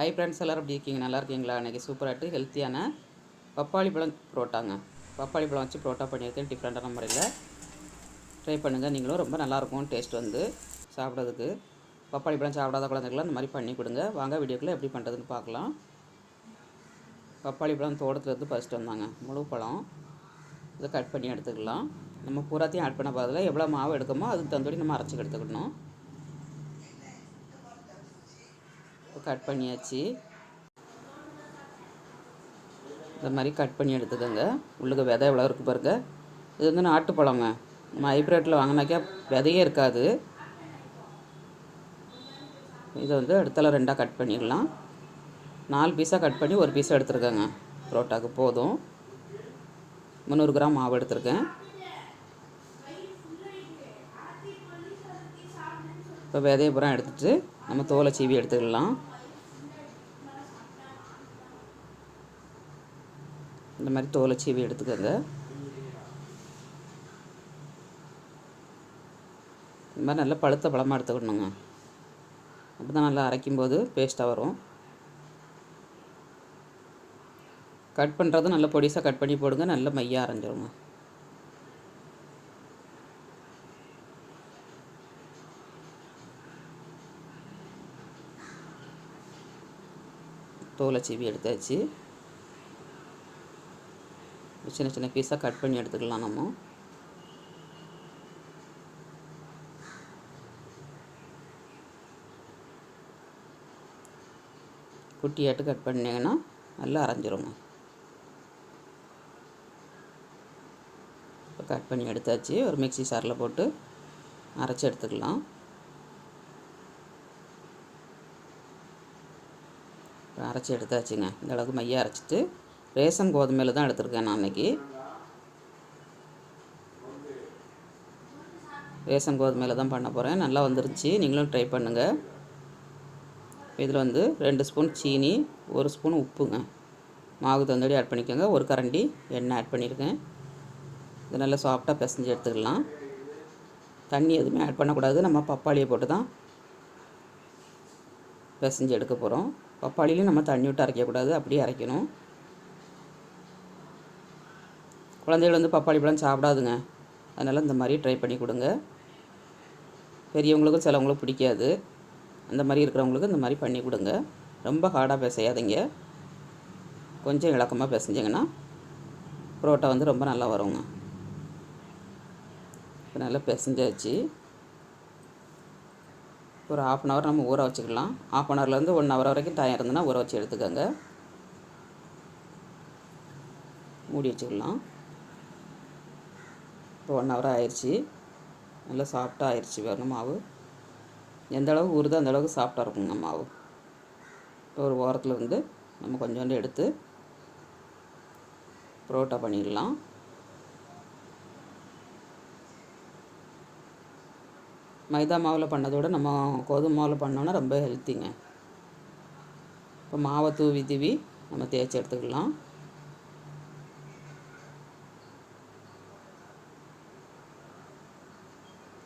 Hi friends எல்லோரும் எப்படி இருக்கீங்க? நல்லா இருக்கீங்களா? இன்றைக்கி சூப்பராகிட்டு ஹெல்த்தியான பப்பாளி பழம் புரோட்டாங்க. பப்பாளி பழம் வச்சு புரோட்டா பண்ணியிருக்கேன். டிஃப்ரெண்ட்டான முறையில். ட்ரை பண்ணுங்கள் நீங்களும் ரொம்ப நல்லாயிருக்கும் டேஸ்ட் வந்து சாப்பிட்றதுக்கு. பப்பாளி பழம் சாப்பிடாத குழந்தைகளாம் இந்த மாதிரி பண்ணி கொடுங்க. வாங்க வீடியோக்குள்ளே எப்படி பண்ணுறதுன்னு பார்க்கலாம். பப்பாளி பழம் தோட்டத்துலேருந்து ஃபஸ்ட்டு வந்தாங்க. முழு பழம். இதை கட் பண்ணி எடுத்துக்கலாம். நம்ம பூராத்தையும் ஆட் பண்ண போகிறதுல எவ்வளோ மாவு எடுக்கமோ அதுக்கு தந்தோடி நம்ம அரைச்சி எடுத்துக்கணும் இப்போ கட் பண்ணியாச்சு. இந்த மாதிரி கட் பண்ணி எடுத்துக்கோங்க உள்ளுக்கு விதை எவ்வளோ இருக்குது பாருங்க. இது வந்து நாட்டு பழங்க. நம்ம ஹைப்ரேட்டில் வாங்கினாக்கா விதையே இருக்காது. இதை வந்து இடத்துல ரெண்டாக கட் பண்ணிடலாம். நாலு பீஸாக கட் பண்ணி ஒரு பீஸாக எடுத்துருக்கேங்க. புரோட்டாவுக்கு போதும். முந்நூறு கிராம் மாவு எடுத்திருக்கேன். இப்போ விதைய பூரா எடுத்துகிட்டு நம்ம தோலை சீவி எடுத்துக்கலாம். இந்த மாதிரி தோலை சீவி எடுத்துக்கோங்க. இந்த மாதிரி நல்லா பழுத்த பழமாக எடுத்துக்கணுங்க. அப்போ தான் நல்லா அரைக்கும்போது பேஸ்ட்டாக வரும். கட் பண்ணுறது நல்லா பொடிசாக கட் பண்ணி போடுங்க நல்ல மையாக அரைஞ்சிருங்க. தோலை சீவி எடுத்தாச்சு. சின்ன சின்ன பீஸாக கட் பண்ணி எடுத்துக்கலாம் நம்ம. குட்டியாட்டு கட் பண்ணிங்கன்னா நல்லா அரைஞ்சிருங்க. இப்போ கட் பண்ணி எடுத்தாச்சு. ஒரு மிக்சி சாரில் போட்டு அரைச்சி எடுத்துக்கலாம். அரைச்சி எடுத்தாச்சுங்க. இந்த அளவுக்கு மைய அரைச்சிட்டு ரேஷன் கோதுமையில் தான் எடுத்திருக்கேன் நான் அன்றைக்கி ரேஷன் கோதுமையில் தான் பண்ண போகிறேன் நல்லா வந்துருச்சு. நீங்களும் ட்ரை பண்ணுங்கள் இதில் வந்து ரெண்டு ஸ்பூன் சீனி ஒரு ஸ்பூன் உப்புங்க. மாவு தந்தடி ஆட் பண்ணிக்கோங்க. ஒரு கரண்டி எண்ணெய் ஆட் பண்ணியிருக்கேன் இது நல்லா சாஃப்டாக பிசைஞ்சு எடுத்துக்கலாம். தண்ணி எதுவுமே ஆட் பண்ணக்கூடாது. நம்ம பப்பாளியை போட்டு தான் பிசைஞ்சு எடுக்க போகிறோம் பப்பாளிலையும் நம்ம தண்ணி விட்டு அரைக்கக்கூடாது அப்படியே அரைக்கணும். குழந்தைகள் வந்து பப்பாளி பழம் சாப்பிடாதுங்க. அதனால் இந்த மாதிரி ட்ரை பண்ணி கொடுங்க. பெரியவங்களுக்கும் சிலவங்களுக்கும் பிடிக்காது. அந்த மாதிரி இருக்கிறவங்களுக்கு இந்த மாதிரி பண்ணி கொடுங்க. ரொம்ப ஹார்டாக பிசையாதீங்க. கொஞ்சம் இலக்கமாக பிசைஞ்சிங்கன்னா புரோட்டா வந்து ரொம்ப நல்லா வருங்க. இப்போ நல்லா பிசைஞ்சாச்சு. ஒரு ஆஃப் அன் ஹவர் நம்ம ஊற வச்சுக்கலாம். ஆஃப் அன் ஹவர்லேருந்து ஒன் ஹவர் வரைக்கும் தயார் இருந்ததுன்னா ஊற வச்சு எடுத்துக்கோங்க. மூடி வச்சுக்கலாம். இப்போ ஒன் ஹவர் ஆயிடுச்சு நல்லா சாஃப்டாக ஆயிடுச்சு வேணும் மாவு. எந்த அளவுக்கு ஊறுதோ அந்த அளவுக்கு சாஃப்டாக இருக்குங்க மாவு. இப்போ ஒரு ஓரத்தில் வந்து நம்ம கொஞ்சோண்டு எடுத்து புரோட்டா பண்ணிடலாம். மைதா மாவில் பண்ணதோட நம்ம கோதுமை மாவில் பண்ணோன்னா ரொம்ப ஹெல்த்திங்க இப்போ மாவை தூவி தூவி நம்ம தேய்ச்சி எடுத்துக்கலாம்.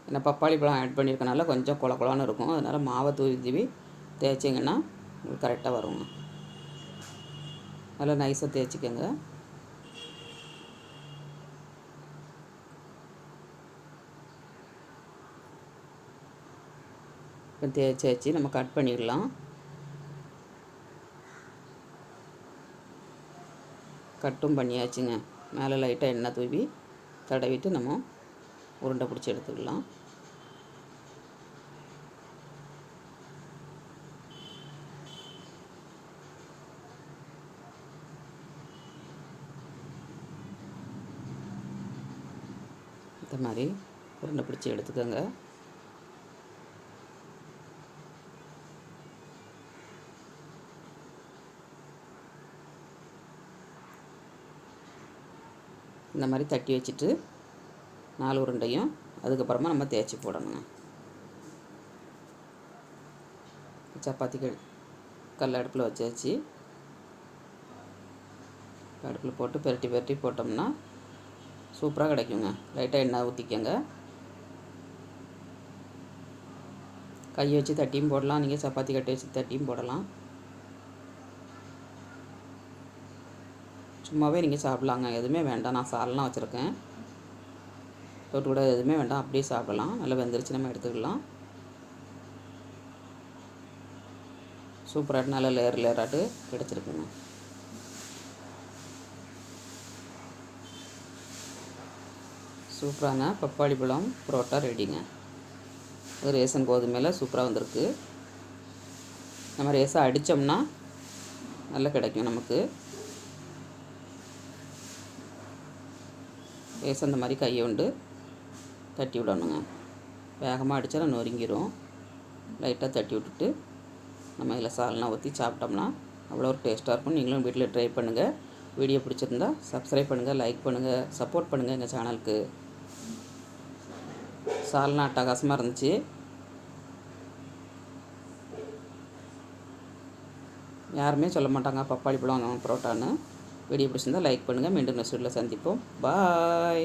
ஏன்னா பப்பாளி பழம் ஆட் பண்ணியிருக்கனால கொஞ்சம் குள குலான்னு இருக்கும். அதனால் மாவை தூவி தூவி தேய்ச்சிங்கன்னா உங்களுக்கு கரெக்டாக வருங்க. நல்லா நைஸாக தேய்ச்சிக்கோங்க. இப்போ தேய்ச்சி வச்சு நம்ம கட் பண்ணிடலாம். கட்டும் பண்ணியாச்சுங்க. மேலே லைட்டாக எண்ணெய் தூவி தடவிட்டு நம்ம உருண்டை பிடிச்சி எடுத்துக்கலாம். இந்த மாதிரி உருண்டை பிடிச்சி எடுத்துக்கோங்க. இந்த மாதிரி தட்டி வச்சுட்டு நாலு உருண்டையும் அதுக்கப்புறமா நம்ம தேய்ச்சி போடணுங்க. சப்பாத்தி கல் கல் அடுப்பில் வச்சாச்சு. அடுப்பில் போட்டு பெரட்டி பெரட்டி போட்டோம்னா சூப்பராக கிடைக்குங்க. லைட்டாக எண்ணெய் ஊற்றிக்கங்க. கையை வச்சு தட்டியும் போடலாம். நீங்கள் சப்பாத்தி கட்டி வச்சு தட்டியும் போடலாம். சும்மாவே நீங்கள் சாப்பிட்லாங்க. எதுவுமே வேண்டாம். நான் சால்னா வச்சுருக்கேன். தொட்டு கூட எதுவுமே வேண்டாம். அப்படியே சாப்பிடலாம். நல்லா வெந்துருச்சு நம்ம எடுத்துக்கலாம். சூப்பராக நல்ல லேயர் லேயராட்டு கிடச்சிருக்குங்க சூப்பராங்க. பப்பாளி பழம் புரோட்டா ரெடிங்க. இது ரேசன் கோதுமையில் சூப்பராக வந்திருக்கு. நம்ம ரேசாக அடித்தோம்னா நல்லா கிடைக்கும் நமக்கு. ரேஸ் அந்த மாதிரி கையை உண்டு தட்டி விடணுங்க. வேகமாக அடித்தா நொறுங்கிரும். லைட்டாக தட்டி விட்டுட்டு நம்ம இதில் சால்னா ஊற்றி சாப்பிட்டோம்னா அவ்வளோ ஒரு டேஸ்ட்டாக இருக்கும். நீங்களும் வீட்டில் ட்ரை பண்ணுங்கள் வீடியோ பிடிச்சிருந்தா சப்ஸ்கிரைப் பண்ணுங்கள் லைக் பண்ணுங்கள் சப்போர்ட் பண்ணுங்கள் எங்கள் சேனலுக்கு சால்னா அட்டகாசமாக இருந்துச்சு. யாருமே சொல்ல மாட்டாங்க. பப்பாளி பழம் பரோட்டான்னு. வீடியோ பிடிச்சிருந்தால் லைக் பண்ணுங்கள் மீண்டும் நெக்ஸ்ட் வீடியோவில் சந்திப்போம். பாய்